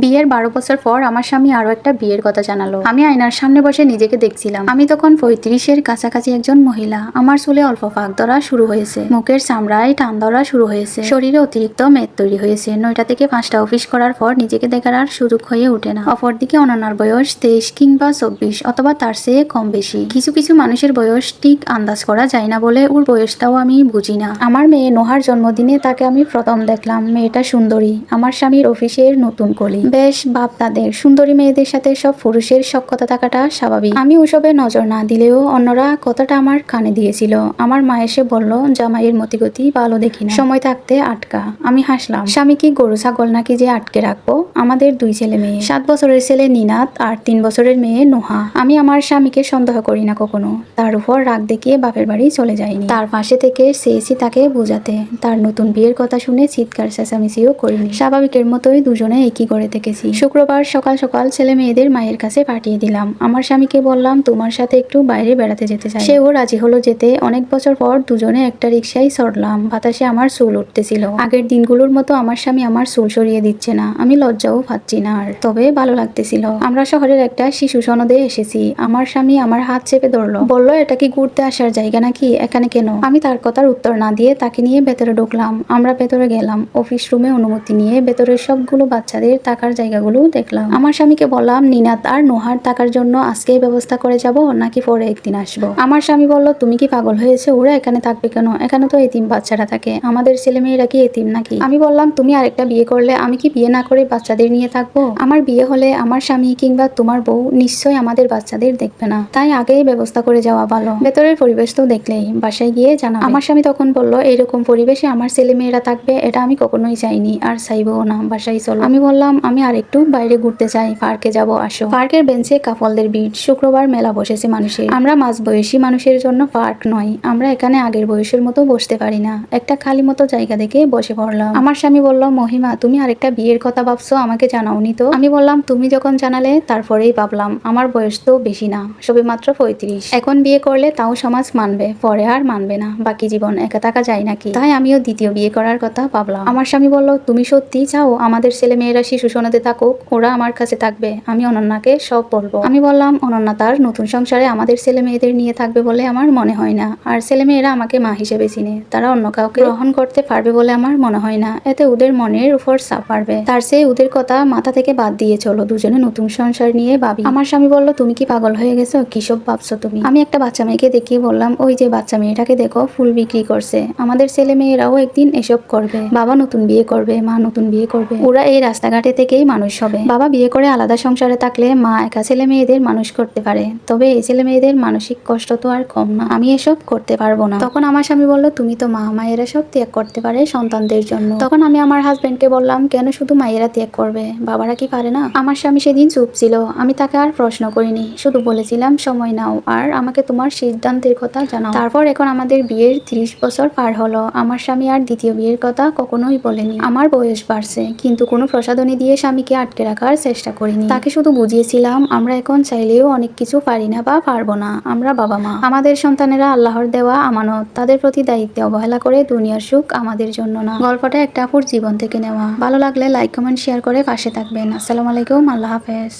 বিয়ের বারো বছর পর আমার স্বামী আরও একটা বিয়ের কথা জানালো। আমি আয়নার সামনে বসে নিজেকে দেখছিলাম। আমি তখন পঁয়ত্রিশের কাছাকাছি একজন মহিলা। আমার চুলে অল্প ফাঁক ধরা শুরু হয়েছে। মুখের চামড়ায় টান ধরা শুরু হয়েছে। শরীরে অতিরিক্ত মেদ তৈরি হয়েছে। নয়টা থেকে পাঁচটা অফিস করার পর নিজেকে দেখার আর সুযোগ হয়ে ওঠে না। অপরদিকে অনন্যার বয়স তেইশ কিংবা চব্বিশ, অথবা তার চেয়ে কম বেশি। কিছু কিছু মানুষের বয়স ঠিক আন্দাজ করা যায় না বলে ওর বয়সটাও আমি বুঝি না। আমার মেয়ে নোহার জন্মদিনে তাকে আমি প্রথম দেখলাম। মেয়েটা সুন্দরী। আমার স্বামীর অফিসের নতুন কলি বেশ, বাপ তাদের। সুন্দরী মেয়েদের সাথে সব পুরুষের সক্ষতা থাকাটা স্বাভাবিক। আমি ওসবে নজর না দিলেও অন্যরা কথাটা আমার কানে দিয়েছিল। আমার মা এসে বলল, জামাইয়ের মতিগতি ভালো দেখি সময় থাকতে আটকা। আমি হাসলাম, স্বামী কি গরু, ছাগল নাকি যে আটকে রাখব? আমাদের দুই ছেলে মেয়ে। সাত বছরের ছেলে নিনাত আর তিন বছরের মেয়ে নোহা। আমি আমার স্বামীকে সন্দেহ করি না কখনো। তার উপর রাগ দেখিয়ে বাপের বাড়ি চলে যাইনি তার পাশে থেকে চেয়েছি তাকে বোঝাতে। তার নতুন বিয়ের কথা শুনে চিৎকার, চেঁচামেচিও করিনি। স্বাভাবিকের মতোই দুজনে একই করে থেকেছি। শুক্রবার সকাল সকাল ছেলে মেয়েদের মায়ের কাছে পাঠিয়ে দিলাম। আমার স্বামীকে বললাম, তোমার সাথে একটু বাইরে বেড়াতে যেতে চাই। সেও রাজি হলো যেতে। অনেক বছর পর দুজনে একটা রিক্সায় চড়লাম বাতাসে আমার চুল উঠতেছিল। আগের দিনগুলোর মতো আমার স্বামী আমার চুল সরিয়ে দিচ্ছে না। আমি লজ্জাও পাচ্ছি না আর। তবে ভালো লাগতেছিল। আমরা শহরের একটা শিশু সনদে এসেছি। আমার স্বামী আমার হাত চেপে ধরলো। বলল, এটা কি ঘুরতে আসার জায়গা নাকি? এখানে কেন? আমি তার কথার উত্তর না দিয়ে তাকে নিয়ে ভেতরে ঢুকলাম। আমরা ভেতরে গেলাম। অফিস রুমে অনুমতি নিয়ে ভেতরের সবগুলো বাচ্চাদের থাকার জায়গাগুলো দেখলাম। আমার স্বামীকে বললাম নিনাত আর নোহার থাকার জন্য আজকেই ব্যবস্থা করে যাব নাকি পরে একদিন আসব? আমার স্বামী বলল, তুমি কি পাগল হয়েছে? ওরা এখানে থাকবে কেন? এখানে তো এতিম বাচ্চারা থাকে। আমাদের ছেলে মেয়েরা কি এতিম নাকি? আমি বললাম, তুমি আরেকটা বিয়ে করলে আমি কি বিয়ে না করে বাচ্চাদের নিয়ে থাকব? আমার বিয়ে হলে আমার স্বামী কিংবা তোমার বউ নিশ্চয়ই আমাদের বাচ্চাদের দেখবে না। তাই আগেই ব্যবস্থা করে যাওয়া ভালো। ভেতরের পরিবেশ তো দেখলেই, বাসায় গিয়ে জানা আমার স্বামী তখন বলল এরকম পরিবেশে আমার ছেলে মেয়েরা থাকবে, এটা আমি কখনোই চাইনি, আর চাইবও না, বাসায় চলো। আমি বললাম, আমি আরেকটু বাইরে ঘুরতে চাই, পার্কে যাব, আসো। পার্কের বেঞ্চে কাপলদের ভিড়, শুক্রবার মেলা বসেছে মানুষের। আমরা মাঝ বয়সী মানুষের জন্য পার্ক নয়, আমরা এখানে আগের বয়সের মতো বসতে পারি না। একটা খালি মতো জায়গা দেখে বসে পড়লাম। আমার স্বামী বলল, মহিমা, তুমি আরেকটা বিয়ের কথা ভাবছ আমাকে জানাওনি তো। আমি বললাম, তুমি যখন জানালে, তারপরেই ভাবলাম, আমার বয়স তো বেশি না, সবে মাত্র পঁয়ত্রিশ। এখন বিয়ে করলে তাও সমাজ মানবে, পরে আর মানবে না, বাকি জীবন একা থাকা যায় নাকি? তাই আমিও দ্বিতীয় বিয়ে করার কথা ভাবলাম। আমার স্বামী বলল, তুমি সত্যি চাও আমাদের ছেলে মেয়েরা শিশু সনদে থাকুক, ওরা আমার কাছে থাকবে, আমি অনন্যাকে সব বলব। আমি বললাম, অনন্যা তার নতুন সংসারে আমাদের ছেলে মেয়েদের নিয়ে থাকবে বলে আমার মনে হয় না, আর ছেলে মেয়েরা আমাকে মা হিসেবে চিনে, তারা অন্য কাউকে গ্রহণ করতে পারবে বলে আমার মনে হয় না, এতে ওদের মনের উপর চাপ পারবে তার চেয়ে ওদের কথা মাথা থেকে বাদ দিয়ে চলো দুজনে নতুন সংসার নিয়ে ভাবি। আমার স্বামী বলল, তুমি কি পাগল হয়ে গেছো? কিসব ভাবছ তুমি? আমি একটা বাচ্চা মেয়েকে দেখিয়ে বললাম, ওই যে বাচ্চা মেয়েটাকে দেখো, ফুল বিক্রি করছে। আমাদের ছেলে মেয়েরাও একদিন এসব করবে। বাবা নতুন বিয়ে করবে, মা নতুন বিয়ে করবে। ওরা এই রাস্তাঘাটে থেকেই মানুষ হবে। বাবা বিয়ে করে আলাদা সংসারে থাকলে মা একা ছেলে মেয়েদের মানুষ করতে পারে। তবে এই ছেলে মেয়েদের মানসিক কষ্ট তো আর কম না। আমি এসব করতে পারব না। তখন আমার স্বামী বলল, তুমি তো মা, মায়েরা সব ত্যাগ করতে পারে সন্তানদের জন্য। তখন আমি আমার হাজব্যান্ডকে বললাম, কেন শুধু মায়েরা ত্যাগ করবে বাবারা কি পারে না? আমার স্বামী সেদিন চুপ ছিল, আমি তাকে আর প্রশ্ন করিনি। শুধু বলেছিলাম, সময় নাও, আর আমাকে তোমার সিদ্ধান্তের কথা জানাও। তারপর এখন আমাদের বিয়ের ত্রিশ বছর পার হলো। আমার স্বামী আর দ্বিতীয় বিয়ের কথা কখনোই বলেনি। আমার বয়স বাড়ছে, কিন্তু কোনো প্রসাধনী দিয়ে স্বামীকে আটকে রাখার চেষ্টা করিনি। তাকে শুধু বুঝিয়েছিলাম, আমরা এখন চাইলেও অনেক কিছু পারি না বা পারব না। আমরা বাবা মা। আমাদের সন্তানেরা আল্লাহর দেওয়া আমানত। তাদের প্রতি দায়িত্বে অবহেলা করে দুনিয়ার সুখ আমাদের জন্য না। গল্পটা একটা আপুর জীবন থেকে নেওয়া। ভালো লাগলে লাইক কমেন্ট শেয়ার করে পাশে থাকবেন। আসসালামু আলাইকুম আল্লাহ হাফেজ।